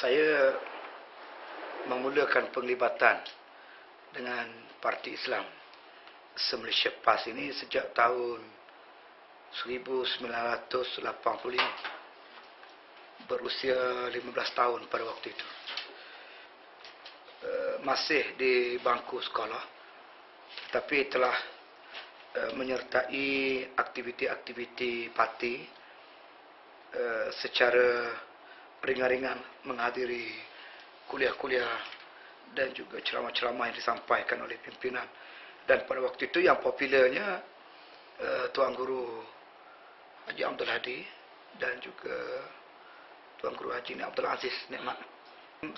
saya memulakan penglibatan dengan Parti Islam se-Malaysia PAS ini sejak tahun 1985 berusia 15 tahun pada waktu itu. Eh, masih di bangku sekolah tapi telah eh, menyertai aktiviti-aktiviti parti eh, secara ringan-ringan menghadiri kuliah-kuliah dan juga ceramah-ceramah yang disampaikan oleh pimpinan. Dan pada waktu itu yang popularnya uh, Tuan Guru Haji Abdul Hadi dan juga Tuan Guru Haji Abdul Aziz Nikmat.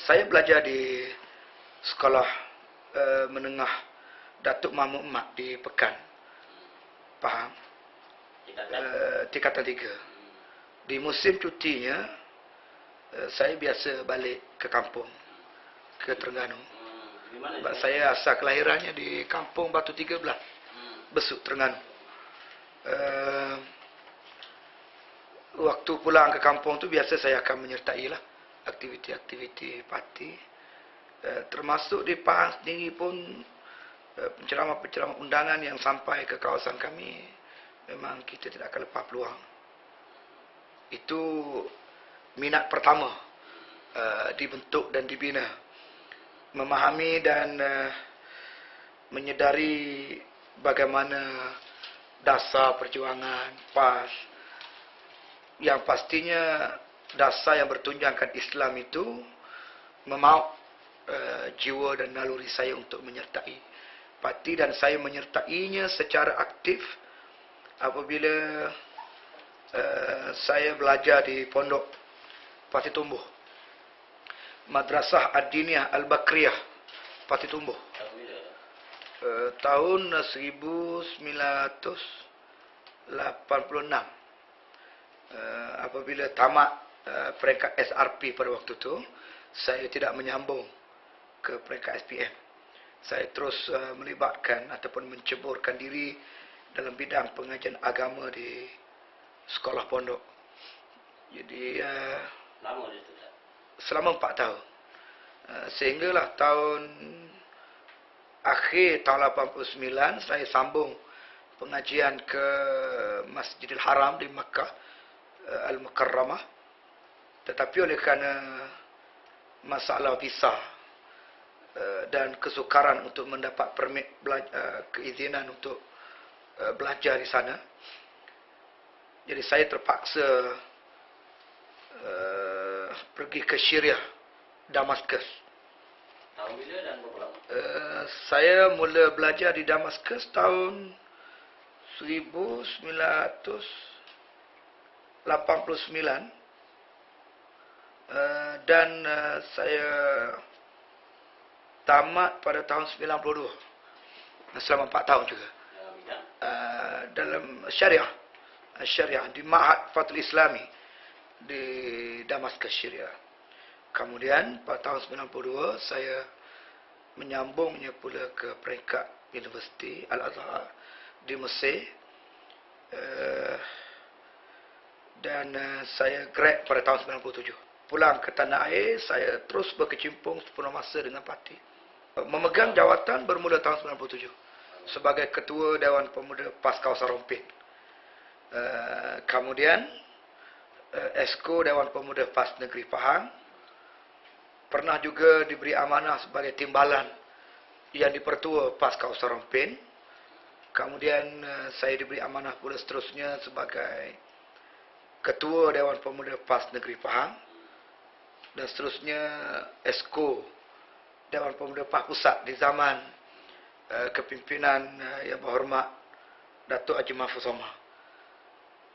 Saya belajar di sekolah uh, menengah Datuk Mahmud Mak di Pekan. Faham? Uh, tingkatan tiga. Di musim cutinya, uh, saya biasa balik ke kampung, ke Terengganu. Sebab saya asal kelahirannya di kampung Batu 13. Besuk, Terengganu. Uh, waktu pulang ke kampung tu biasa saya akan menyertai lah aktiviti-aktiviti parti. Uh, termasuk di Pahang sendiri pun uh, penceramah-penceramah undangan yang sampai ke kawasan kami memang kita tidak akan lepas peluang. Itu minat pertama uh, dibentuk dan dibina. Memahami dan uh, menyedari bagaimana dasar perjuangan PAS. Yang pastinya dasar yang bertunjangkan Islam itu memaut uh, jiwa dan naluri saya untuk menyertai. Parti dan saya menyertainya secara aktif apabila uh, saya belajar di pondok Parti Tumbuh. Madrasah Ad-Diniyah Al-Bakriyah Pati Tumbuh. Uh, tahun 1986 uh, apabila tamat uh, peringkat SRP pada waktu itu saya tidak menyambung ke peringkat SPM saya terus uh, melibatkan ataupun menceburkan diri dalam bidang pengajian agama di sekolah pondok. Jadi uh, Lama selama empat tahun. Uh, Sehinggalah tahun akhir tahun 89 saya sambung pengajian ke Masjidil Haram di Makkah uh, Al-Mukarramah. Tetapi oleh kerana masalah visa uh, dan kesukaran untuk mendapat permit keizinan untuk belajar di sana. Jadi saya terpaksa uh, pergi ke Syria, Damaskus. Tahun bila dan berapa lama? Uh, saya mula belajar di Damaskus tahun 1989 uh, dan uh, saya tamat pada tahun 92 selama 4 tahun juga. Dalam uh, dalam syariah. Syariah di Ma'had Fatul Islami di Damaskus Syria. Kemudian pada tahun 92 saya menyambungnya pula ke peringkat Universiti Al-Azhar di Mesir. Uh, dan uh, saya grad pada tahun 97. Pulang ke tanah air, saya terus berkecimpung sepenuh masa dengan parti. Memegang jawatan bermula tahun 97 sebagai ketua Dewan Pemuda PAS Kawasan Rompin. Uh, kemudian Esko Dewan Pemuda PAS Negeri Pahang pernah juga diberi amanah sebagai timbalan yang dipertua PAS Kawasan Rompin. Kemudian uh, saya diberi amanah pula seterusnya sebagai ketua Dewan Pemuda PAS Negeri Pahang dan seterusnya Esko Dewan Pemuda PAS Pusat di zaman uh, kepimpinan uh, yang berhormat Datuk Haji Mahfuz Omar.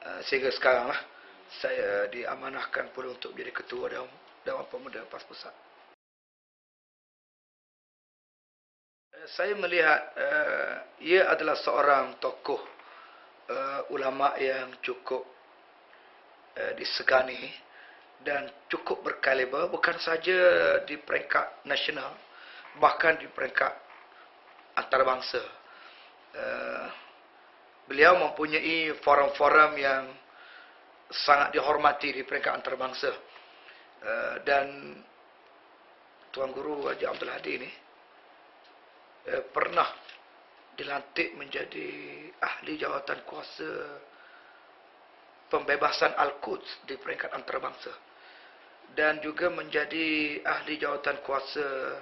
Uh, sehingga sekarang lah saya diamanahkan pula untuk menjadi ketua Dewan, Dewan Pemuda PAS Pusat. Uh, saya melihat uh, ia adalah seorang tokoh uh, ulama yang cukup uh, disegani dan cukup berkaliber bukan saja di peringkat nasional bahkan di peringkat antarabangsa. Uh, beliau mempunyai forum-forum yang sangat dihormati di peringkat antarabangsa. Uh, dan Tuan Guru Haji Abdul Hadi ni eh, pernah dilantik menjadi ahli jawatan kuasa pembebasan Al-Quds di peringkat antarabangsa. Dan juga menjadi ahli jawatan kuasa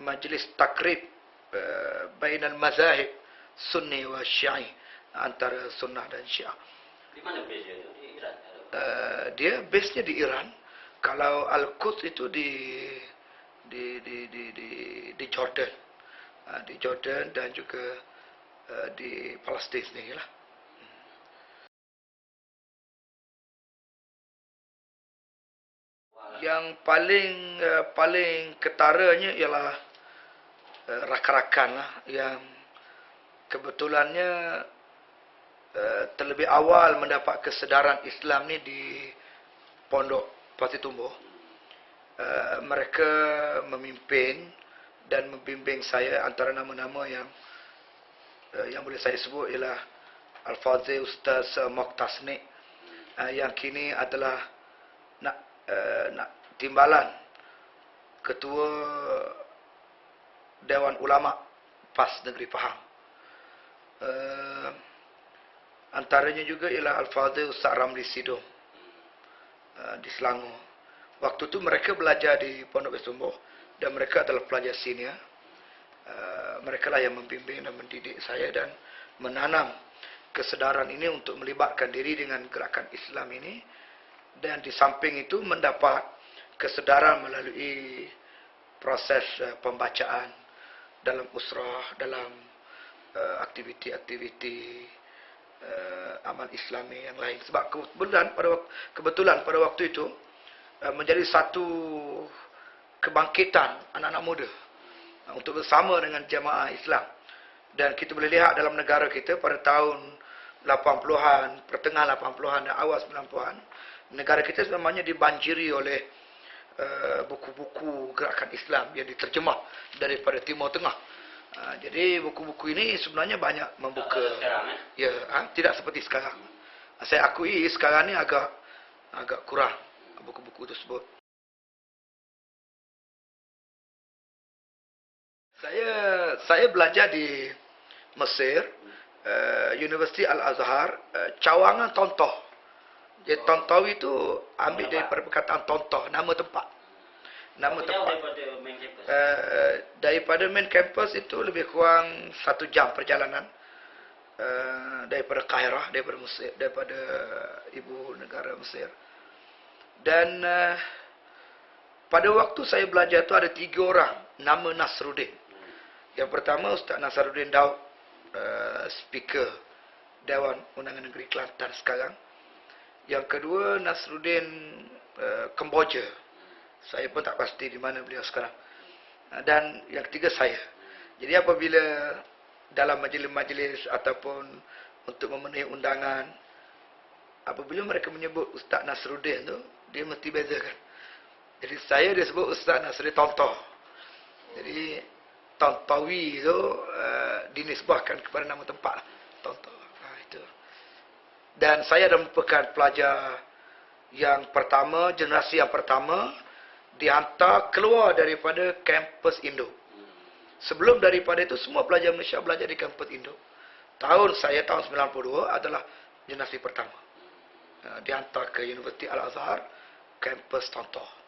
majlis takrib uh, bainal mazahib sunni wa syiah antara sunnah dan syiah Di mana base dia? Di Iran. uh, dia base-nya di Iran kalau Al-Quds itu di di di di di, di Jordan uh, di Jordan dan juga uh, di Palestin sendiri lah yang paling uh, paling ketaranya ialah uh, rakan-rakan lah yang kebetulannya terlebih awal mendapat kesedaran Islam ni di Pondok Pasir Tumbuh. Uh, mereka memimpin dan membimbing saya antara nama-nama yang uh, yang boleh saya sebut ialah Al-Fazil Ustaz uh, Mokhtasni uh, yang kini adalah nak uh, nak timbalan ketua Dewan Ulama PAS Negeri Pahang. Uh, antaranya juga ialah Al-Fadhil Ustaz Ramli Sidong uh, di Selangor. Waktu tu mereka belajar di Pondok Besumbuh dan mereka adalah pelajar senior. Uh, mereka lah yang membimbing dan mendidik saya dan menanam kesedaran ini untuk melibatkan diri dengan gerakan Islam ini dan di samping itu mendapat kesedaran melalui proses uh, pembacaan dalam usrah, dalam uh, aktiviti-aktiviti uh, amal Islami yang lain. Sebab kebetulan pada kebetulan pada waktu itu uh, menjadi satu kebangkitan anak-anak muda uh, untuk bersama dengan jamaah Islam. Dan kita boleh lihat dalam negara kita pada tahun 80-an, pertengahan 80-an dan awal 90-an, negara kita sebenarnya dibanjiri oleh uh, buku-buku gerakan Islam yang diterjemah daripada Timur Tengah. Uh, jadi buku-buku ini sebenarnya banyak Tak membuka ada sekarang eh? ya ha, tidak seperti sekarang. Saya akui sekarang ni agak agak kurang buku-buku tersebut. Saya saya belajar di Mesir, uh, Universiti Al-Azhar, uh, cawangan Tontoh. Jadi Tontoh itu ambil daripada perkataan Tontoh, nama tempat. Nama Jauh tempat. daripada main campus. Uh, daripada main campus itu lebih kurang satu jam perjalanan uh, daripada Kairah, daripada Mesir, daripada ibu negara Mesir. Dan uh, pada waktu saya belajar tu ada tiga orang nama Nasruddin. Yang pertama Ustaz Nasruddin Daud, uh, speaker Dewan Undangan Negeri Kelantan sekarang. Yang kedua Nasruddin uh, Kemboja. Saya pun tak pasti di mana beliau sekarang. Uh, Dan yang ketiga saya. Jadi apabila dalam majlis-majlis ataupun untuk memenuhi undangan apabila mereka menyebut Ustaz Nasruddin tu dia mesti bezakan. Jadi saya dia sebut Ustaz Nasruddin Tontoh. Jadi Tontowi tu uh, dinisbahkan kepada nama tempat lah. Tontoh. Ha, itu. Dan saya adalah merupakan pelajar yang pertama, generasi yang pertama dihantar keluar daripada kampus Indo. Sebelum daripada itu semua pelajar Malaysia belajar di kampus Indo. Tahun saya tahun 92 adalah generasi pertama. Dihantar ke Universiti Al-Azhar, kampus Tontoh.